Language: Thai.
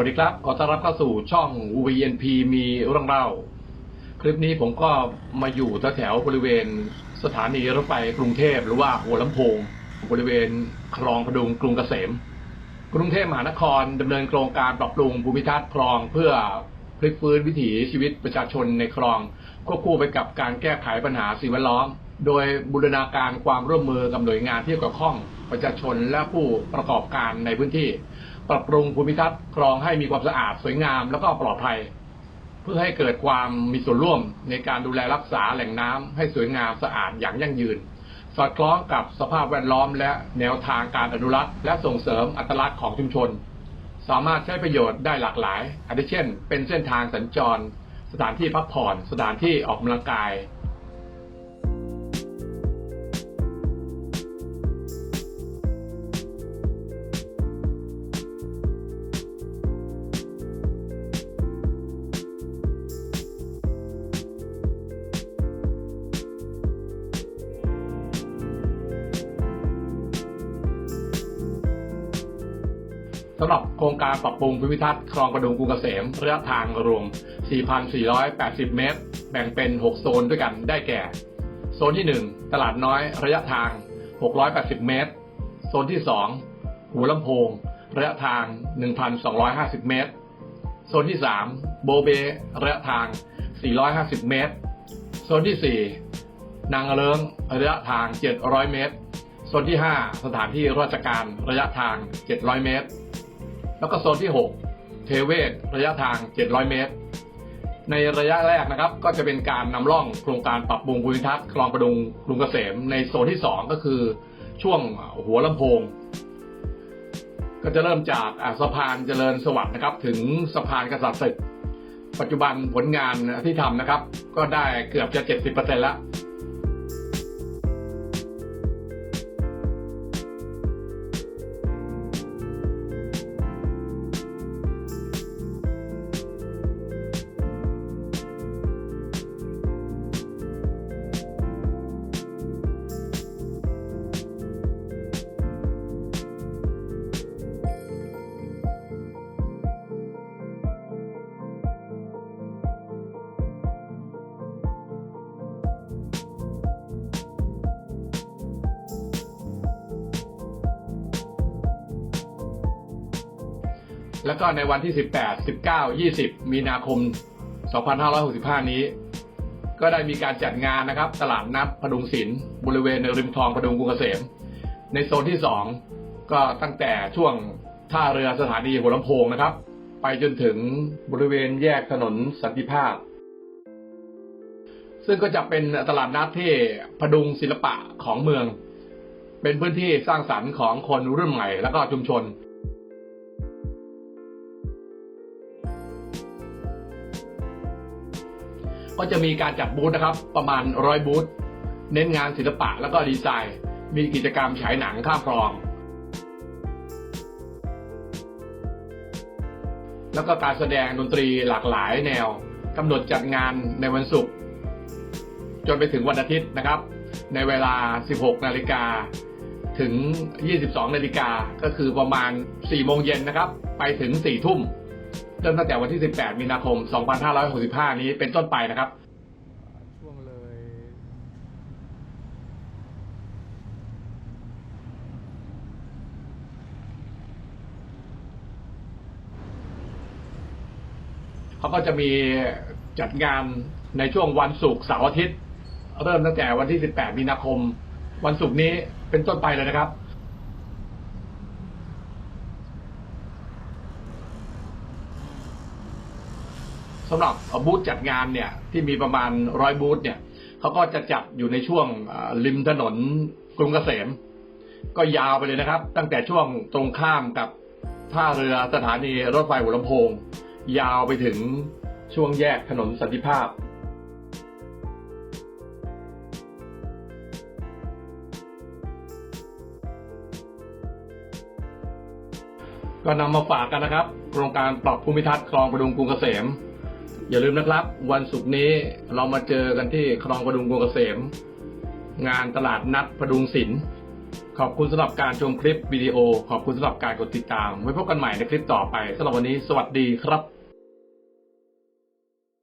วัสดีครับ ขอต้อนรับเข้าสู่ช่อง VNP มีเรื่องเล่า คลิปนี้ผมก็มาอยู่แถวบริเวณสถานีรถไฟกรุงเทพหรือว่าหัวลำโพง บริเวณคลองพดุงกรุงเกษม กรุงเทพมหานครดำเนินโครงการปรับปรุงภูมิทัศน์คลองเพื่อพลิกฟื้นวิถีชีวิตประชาชนในคลองควบคู่ไปกับการแก้ไขปัญหาสิ่งแวดล้อม โดยบูรณาการความร่วมมือกับหน่วยงานที่เกี่ยวข้องประชาชนและผู้ประกอบการในพื้นที่ ปรับปรุงภูมิทัศน์คลองให้มีความสะอาดสวยงามแล้วก็ปลอดภัย เพื่อให้เกิดความมีส่วนร่วมในการดูแลรักษาแหล่งน้ำให้สวยงามสะอาดอย่างยั่งยืน สอดคล้องกับสภาพแวดล้อมและแนวทางการอนุรักษ์ และส่งเสริมอัตลักษณ์ของชุมชน สามารถใช้ประโยชน์ได้หลากหลายอาทิเช่น เป็นเส้นทางสัญจร สถานที่พักผ่อน สถานที่ออกกำลังกาย สำหรับโครงการปรับปรุงภูมิทัศน์คลองประดุงกรุงเกษมระยะทางรวม 4,480 เมตร แบ่งเป็น 6 โซนด้วยกันได้แก่ โซนที่ 1 ตลาดน้อยระยะทาง 680 เมตร โซนที่ 2 หัวลำโพง ระยะทาง 1,250 เมตร โซนที่ 3 โบเบระยะทาง 450 เมตร โซนที่ 4 นางเลิงระยะทาง 700 เมตร โซนที่ 5 สถานที่ราชการระยะทาง 700 เมตร แล้วก็โซนที่ 6 เทเวศระยะทาง 700 เมตร ในระยะแรกนะครับ ก็จะเป็นการนำร่องโครงการปรับปรุงภูมิทัศน์คลองประดุงกรุงเกษม ในโซนที่ 2 ก็คือช่วงหัวลำโพง ก็จะเริ่มจากสะพานเจริญสวัสดิ์นะครับ ถึงสะพานกษัตริย์ศึก ปัจจุบันผลงานที่ทำนะครับ ก็ได้เกือบจะ 70%แล้ว แล้วก็ในวันที่ 18 19 20 มีนาคม 2565 นี้ ก็ได้มีการจัดงานนะครับ ตลาดนัดพดุงศิลป์บริเวณริมคลองพดุงกรุงเกษม ในโซนที่ 2 ก็ตั้งแต่ช่วงท่าเรือสถานีหัวลำโพงนะครับ ไปจนถึงบริเวณแยกถนนสันติภาพ ซึ่งก็จะเป็นตลาดนัดที่พดุงศิลปะของเมือง เป็นพื้นที่สร้างสรรค์ของคนรุ่นใหม่ แล้วก็ชุมชน ก็จะมีการจัดบูธนะครับ ประมาณร้อยบูธเน้นงานศิลปะแล้วก็ดีไซน์ มีกิจกรรมฉายหนังข้ามคลอง แล้วก็การแสดงดนตรีหลากหลายแนวกำหนดจัดงานในวันศุกร์จนไปถึงวันอาทิตย์นะครับ ในเวลา 16 นาฬิกาถึง 22 นาฬิกาก็คือประมาณ 4 โมงเย็นนะครับ ไปถึง 4 ทุ่ม เริ่มตั้งแต่วันที่ 18 มีนาคม 2565 นี้เป็นต้นไปนะครับ ช่วงเลย เขาก็จะมีจัดงานในช่วงวันศุกร์เสาร์อาทิตย์ เริ่มตั้งแต่วันที่ 18 มีนาคม วันศุกร์นี้เป็นต้นไปเลยนะครับ สำหรับบูธจัดงานเนี่ยที่มีประมาณร้อยบูธเนี่ยเขาก็จะจัดอยู่ในช่วงริมถนนกรุงเกษม ก็ยาวไปเลยนะครับ ตั้งแต่ช่วงตรงข้ามกับท่าเรือสถานีรถไฟหัวลำโพง ยาวไปถึงช่วงแยกถนนสันติภาพก็นำมาฝากกันนะครับ โครงการปรับภูมิทัศน์คลองประดุงกรุงเกษม อย่าลืมนะครับ วันศุกร์นี้เรามาเจอกันที่คลองประดุงกรุงเกษม งานตลาดนัดประดุงศิลป์ขอบคุณสำหรับการชมคลิปวิดีโอ ขอบคุณสำหรับการกดติดตาม ไว้พบกันใหม่ในคลิปต่อไปสำหรับวันนี้ สวัสดีครับ